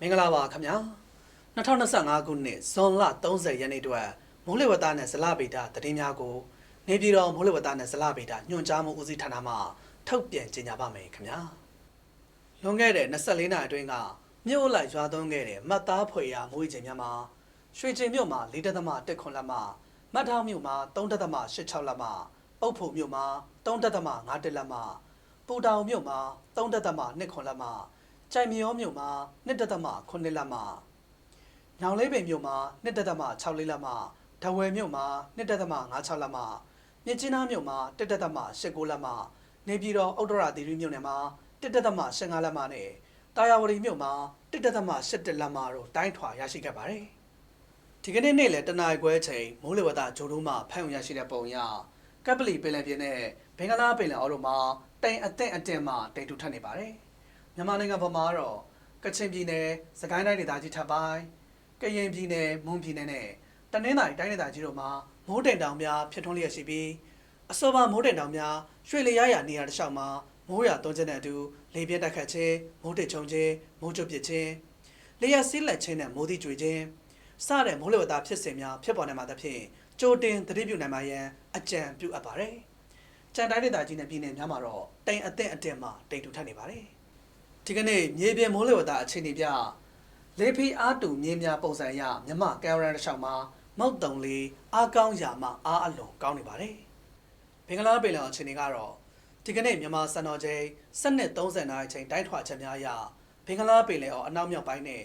မင်္ဂလာပါခင်ဗျာ2025ခုနှစ်ဇွန်လ30ရက်နေ့အတွက်မိုးလေဝသနဲ့ဇလဗေဒသတင်းများကိုနေပြည်တော်မိုးလေဝသနဲ့ဇလဗေဒညွှန်ကြားမှုဦးစီးဌာနမှထုတ်ပြန်ကြေညာပါမယ်ခင်ဗျာလွန်ခဲ့တဲ့24နာရီအတွင်းကမြို့အလိုက်ရွာသွန်းခဲ့တဲ့မတ်သားဖွေရမိုးရီချိန်များမှာရွှေချိန်မြို့မှာ4.1ခွန်လက်မှမတ်ထောင်မြို့မှာ3.86လက်မှပုတ်ဖို့မြို့မှာ3.5လက်မှပူတောင်မြို့မှာ3.2ခွန်လက်မှ ကြိုင်မရောမြို့မှာ1တသမ9လက်မှညောင်လေးပင်မြို့မှာ1တသမ6လေးလက်မှဒဝယ်မြို့မှာ1တသမ56လက်မှမြစ်ကြီးနားမြို့မှာ1တသမ19လက်မှနေပြည်တော်ဥတ္တရသီရိမြို့နယ်မှာ1တသမ15လက်မှနဲ့တာယာဝတီမြို့မှာ1တသမ17လက်မှတို့တိုင်းထွာရရှိခဲ့ပါတယ်ဒီကနေ့နေ့လယ်တနာရီခွဲချိန်မိုးလေဝသဂျိုဒိုးမှဖမ်းရရှိတဲ့ပုံရကပ်ပလီပင်လယ်ပြင်နဲ့ဘင်္ဂလားပင်လယ်အော်တို့မှာတိမ်အသင့်အတင်မှတိမ်ထူထပ်နေပါတယ် မြန်မာနိုင်ငံပေါ်မှာတော့ကချင်ပြည်နယ်စကိုင်းတိုင်းဒေသကြီးထပ်ပိုင်းကရင်ပြည်နယ်မွန်ပြည်နယ်နဲ့တနင်္သာရီတိုင်းဒေသကြီးတို့မှာမိုးတိမ်တောင်များဖြစ်ထွန်းလျက်ရှိပြီးအစောပါမိုးတိမ်တောင်များရွှေလျားရနေရာတစ်လျှောက်မှာမိုးရွာသွန်းခြင်းနဲ့အတူလေပြင်းတက်ခတ်ခြင်းမိုးတိမ်ချုံခြင်းမိုးကြွပစ်ခြင်းလေယာဆီးလက်ခြင်းနဲ့မိုးတိကျွေခြင်းစတဲ့မိုးလေဝသဖြစ်စဉ်များဖြစ်ပေါ်နေမှာသဖြင့်ကြိုတင်သတိပြုနိုင်မှာရန်အကြံပြုအပ်ပါတယ်။ကြံတိုင်းဒေသကြီးနဲ့ပြည်နယ်များမှာတော့တိမ်အသင့်အတင်မှတိမ်ထူထပ်နေပါတယ်။ ဒီကနေ့မြေပြင်မိုးလေဝသအခြေအနေပြလေဖီအားတူမြေများပုံစံအရမြမကယ်ရန်တစ်လျှောက်မှာမောက်တုံလေးအားကောင်းရာမှအားအလွန်ကောင်းနေပါတယ်။ဘင်္ဂလားပင်လယ်အခြေအနေကတော့ဒီကနေ့မြန်မာစံတော်ချိန်7:30နာရီချိန်တိုင်းထွာချက်များအရဘင်္ဂလားပင်လယ်အော်အနောက်မြောက်ပိုင်းနဲ့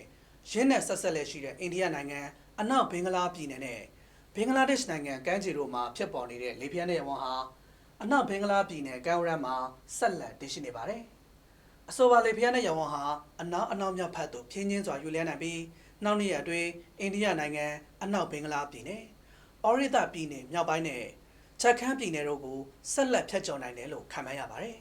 ရင်းနဲ့ဆက်ဆက်လက်ရှိတဲ့အိန္ဒိယနိုင်ငံအနောက်ဘင်္ဂလားပြည်နယ်နဲ့ဘင်္ဂလားဒေ့ရှ်နိုင်ငံကမ်းခြေတို့မှာဖြစ်ပေါ်နေတဲ့လေပြင်းတဲ့ရဝန်းဟာအနောက်ဘင်္ဂလားပြည်နယ်ကမ်းရိုးတန်းမှာဆက်လက်တည်ရှိနေပါတယ်။ အဆိုပါလေဖျားနဲ့ရောင်ဝါဟာအနောက်အနောက်မြောက်ဖက်သို့ဖြင်းချင်းစွာယူလဲနိုင်ပြီးနောက်နေ့ရက်အတွင်းအိန္ဒိယနိုင်ငံအနောက်ဘင်္ဂလားပြည်နယ်၊အော်ရိဒပြည်နယ်မြောက်ပိုင်းနဲ့ချက်ခမ်းပြည်နယ်တို့ကိုဆက်လက်ဖျက်ချော်နိုင်တယ်လို့ခန့်မှန်းရပါတယ်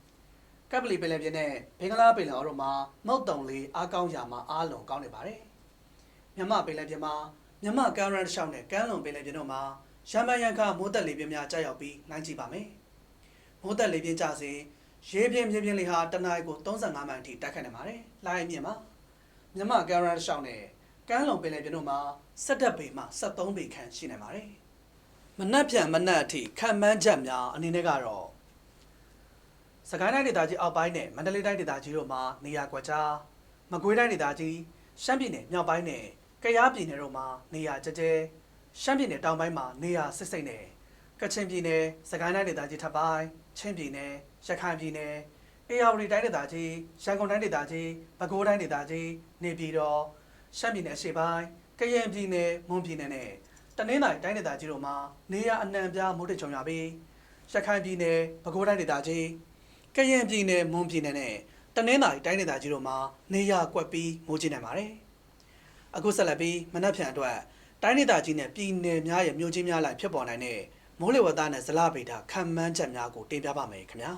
။ကပ်ပလီပင်လယ်ပြင်နဲ့ဘင်္ဂလားပင်လယ်အော်တို့မှာမုတ်တုံလေးအားကောင်းရာမှာအားလုံးကောင်းနေပါတယ်။မြမပင်လယ်ပြင်မှာမြမကမ်းရန်တစ်လျှောက်နဲ့ကမ်းလွန်ပင်လယ်ပြင်တို့မှာရမ်းပန်းရန်ကမိုးတက်လေပြင်းများကြာရောက်ပြီးနိုင်ကြည့်ပါမယ်။မိုးတက်လေပြင်းကြစဉ် ရေပြင်းမြေပြင်းလေးဟာတနအီကို35မိုင်အထိတိုက်ခတ်နေပါတယ်။လိုင်းမြင့်မှာမြမကရန်ရှောင်းနဲ့ကမ်းလုံပင်လယ်ပြင်တို့မှာ17ပေမှ73ပေခန့်ရှိနေပါတယ်။မနက်ပြန်မနက်အထိခံမှန်းချက်များအနေနဲ့ကတော့စကိုင်းတိုင်းဒေသကြီးအောက်ပိုင်းနဲ့မန္တလေးတိုင်းဒေသကြီးတို့မှာနေရာကွက်ကြားမကွေးတိုင်းဒေသကြီးရှမ်းပြည်နယ်မြောက်ပိုင်းနဲ့ကယားပြည်နယ်တို့မှာနေရာကျကျဲရှမ်းပြည်နယ်တောင်ပိုင်းမှာနေရာစစ်စိတ်နဲ့ ကချင်ပြည်နယ်၊စကိုင်းတိုင်းဒေသကြီးထပ်ပိုင်း၊ချင်းပြည်နယ်၊ရခိုင်ပြည်နယ်၊အေရဝတီတိုင်းဒေသကြီး၊ရန်ကုန်တိုင်းဒေသကြီး၊ပဲခူးတိုင်းဒေသကြီး၊နေပြည်တော်၊ရှမ်းပြည်နယ်အရှေ့ပိုင်း၊ကရင်ပြည်နယ်၊မွန်ပြည်နယ်နဲ့တနင်္သာရီတိုင်းဒေသကြီးတို့မှာနေရအနှံ့ပြားမိုးတိတ်ချုံရပြီးရခိုင်ပြည်နယ်၊ပဲခူးတိုင်းဒေသကြီး၊ကရင်ပြည်နယ်၊မွန်ပြည်နယ်နဲ့တနင်္သာရီတိုင်းဒေသကြီးတို့မှာနေရကွက်ပြီးမိုးကြီးနိုင်ပါတယ်။အခုဆက်လက်ပြီးမနက်ဖြန်အတွက်တိုင်းဒေသကြီးနဲ့ပြည်နယ်များရဲ့မြို့ကြီးများလိုက်ဖြစ်ပေါ်နိုင်တဲ့ မိုးလေဝသနဲ့ဇလဗေဒခံမှန်းချက်များကိုတင်ပြပါမယ်ခင်ဗျာ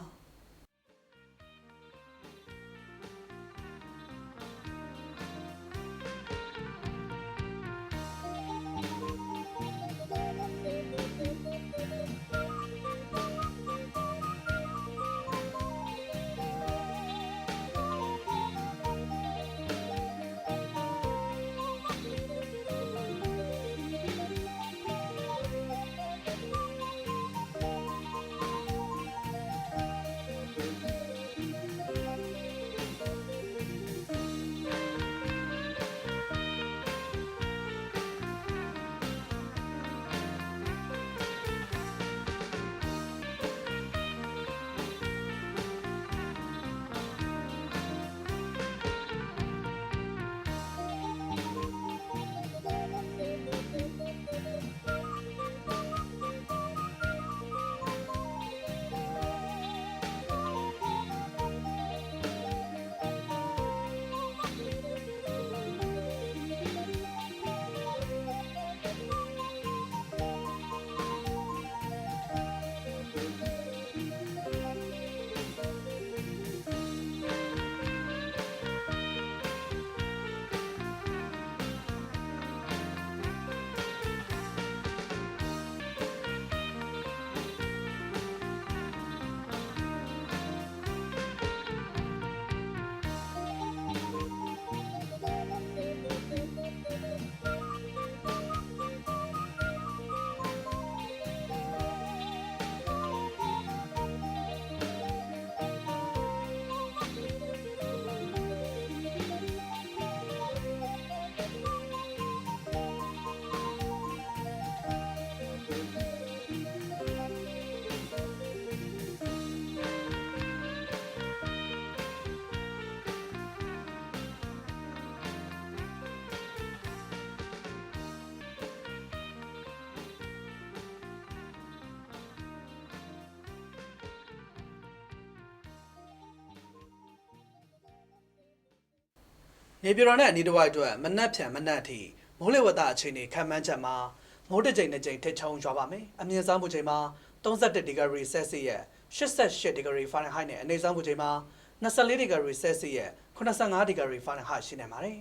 နေပြည်တော်နဲ့အနီးတစ်ဝိုက်အတွက်မနက်ဖြန်မနက်အထိမိုးလေဝသအခြေအနေခံမှန်းချက်မှာမိုးတစ်ကြိမ်တစ်ကြိမ်ထစ်ချုံရွာပါမယ်အမြင့်ဆုံးမှုချိန်မှာ31ဒီဂရီဆဲလ်စီယပ်88ဒီဂရီဖာရင်ဟိုက်နဲ့အနည်းဆုံးမှုချိန်မှာ24ဒီဂရီဆဲလ်စီယပ်85ဒီဂရီဖာရင်ဟိုက်ရှိနေပါတယ်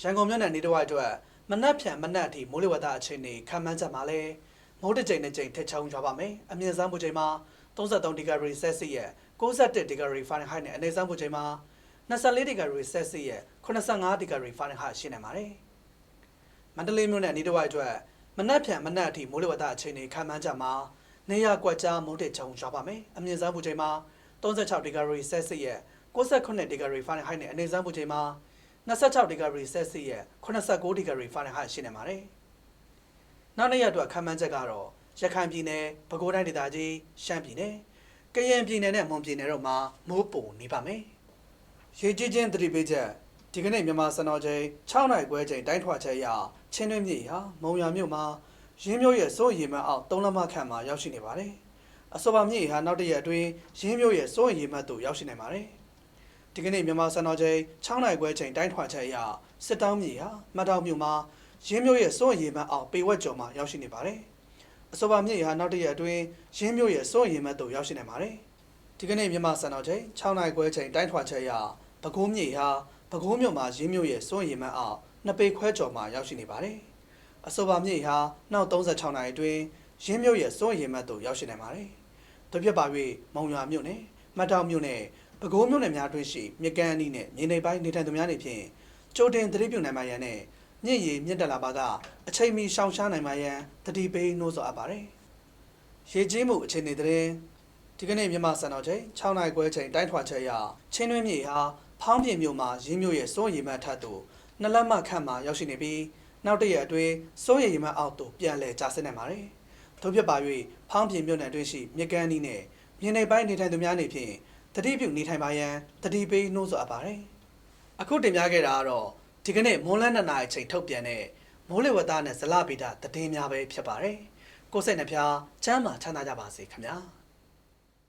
ရန်ကုန်မြို့နယ်နေတစ်ဝိုက်အတွက်မနက်ဖြန်မနက်အထိမိုးလေဝသအခြေအနေခံမှန်းချက်မှာလဲမိုးတစ်ကြိမ်တစ်ကြိမ်ထစ်ချုံရွာပါမယ်အမြင့်ဆုံးမှုချိန်မှာ33ဒီဂရီဆဲလ်စီယပ်61ဒီဂရီဖာရင်ဟိုက်နဲ့အနည်းဆုံးမှုချိန်မှာ 24ဒီဂရီဆဲလ်စီယပ်85ဒီဂရီဖာရင်ဟိုက်ရှိနေပါတယ်။မန္တလေးမြို့နယ်အနီးတစ်ဝိုက်အတွက်မနက်ဖြန်မနက်အထိမိုးလေဝသအခြေအနေခံမှန်းချက်မှာနေရကွက်ကြားမိုးတစ်ချုံရွာပါမယ်။အမြင့်ဆုံးပူချိန်မှာ36ဒီဂရီဆဲလ်စီယပ်69ဒီဂရီဖာရင်ဟိုက်နဲ့အနည်းဆုံးပူချိန်မှာ26ဒီဂရီဆဲလ်စီယပ်89ဒီဂရီဖာရင်ဟိုက်ရှိနေပါတယ်။နောက်နေ့ရက်အတွက်ခံမှန်းချက်ကတော့ရခိုင်ပြည်နယ်၊ပဲခူးတိုင်းဒေသကြီး၊ရှမ်းပြည်နယ်၊ကရင်ပြည်နယ်နဲ့မွန်ပြည်နယ်တို့မှာမိုးပုံနေပါမယ်။ ရေကြီးခြင်းသတိပေးချက်ဒီကနေ့မြန်မာစံတော်ချိန်6နိုင်ခွဲချိန်တိုင်းထွာချက်အရချင်းတွင်းမြေဟာမုံရမြို့မှာရင်းမျိုးရဲ့စိုးရိမ်မှတ်အောက်3လမခန့်မှာရောက်ရှိနေပါတယ်။အဆိုပါမြေဟာနောက်တစ်ရက်အတွင်းရင်းမျိုးရဲ့စိုးရိမ်မှတ်သို့ရောက်ရှိနေပါတယ်။ဒီကနေ့မြန်မာစံတော်ချိန်6နိုင်ခွဲချိန်တိုင်းထွာချက်အရစစ်တောင်းမြေဟာမတ်တောင်မြို့မှာရင်းမျိုးရဲ့စိုးရိမ်မှတ်အောက်ပေဝက်ကျော်မှာရောက်ရှိနေပါတယ်။အဆိုပါမြေဟာနောက်တစ်ရက်အတွင်းရင်းမျိုးရဲ့စိုးရိမ်မှတ်သို့ရောက်ရှိနေပါတယ်။ဒီကနေ့မြန်မာစံတော်ချိန်6နိုင်ခွဲချိန်တိုင်းထွာချက်အရ ပဲခူးမြေဟာပဲခူးမြို့မှာရင်းမြို့ရဲ့စွန့်ရည်မှန်းအောင်နှစ်ပေခွဲကျော်မှရောက်ရှိနေပါတယ်။အဆိုပါမြေဟာနောက်36နိုင်အတွင်းရင်းမြို့ရဲ့စွန့်ရည်မှန်းသို့ရောက်ရှိနေပါတယ်။တို့ဖြစ်ပါ၍မုံရွာမြို့နယ်မတ်တောင်မြို့နယ်ပဲခူးမြို့နယ်များအတွင်းရှိမြကန်းအနီးနဲ့မြေနေပိုင်းနေထိုင်သူများနေဖြင့်ကြိုတင်သတိပြုနိုင်မှရန်နဲ့မြင့်ရည်မြင့်တက်လာပါကအချိန်မီရှောင်ရှားနိုင်မှရန်တတိပေးနှိုးဆော်အပ်ပါတယ်။ရေကြီးမှုအခြေအနေသတင်းဒီကနေ့မြန်မာစံတော်ချိန်6နိုင်ခွဲချိန်တိုင်းထွာချက်အရချင်းတွင်းမြေဟာ ဖောင်းပြင်မြို့မှာရင်းမြို့ရဲ့စိုးရိမ်မှတ်ထပ်သို့နှစ်လက်မခန့်မှာရောက်ရှိနေပြီးနောက်တစ်ရက်အတွင်းစိုးရိမ်မှတ်အောက်သို့ပြန်လည်ကျဆင်းနေပါတယ်။ထို့ဖြစ်ပါ၍ဖောင်းပြင်မြို့နယ်အတွင်းရှိမြကန်းနီးနဲ့မြေနေပိုင်းနေထိုင်သူများနေဖြင့်တတိပြုနေထိုင်ပါရန်တတိပေးနှိုးဆော်အပ်ပါတယ်။အခုတင်ပြခဲ့တာကတော့ဒီကနေ့မွန်းလန်းနှစ်နာရီချိန်ထုတ်ပြန်တဲ့မိုးလေဝသနဲ့ဇလဗေဒသတင်းများပဲဖြစ်ပါတယ်။ကိုယ်စိတ်နှပြချမ်းသာချမ်းသာကြပါစေခင်ဗျာ။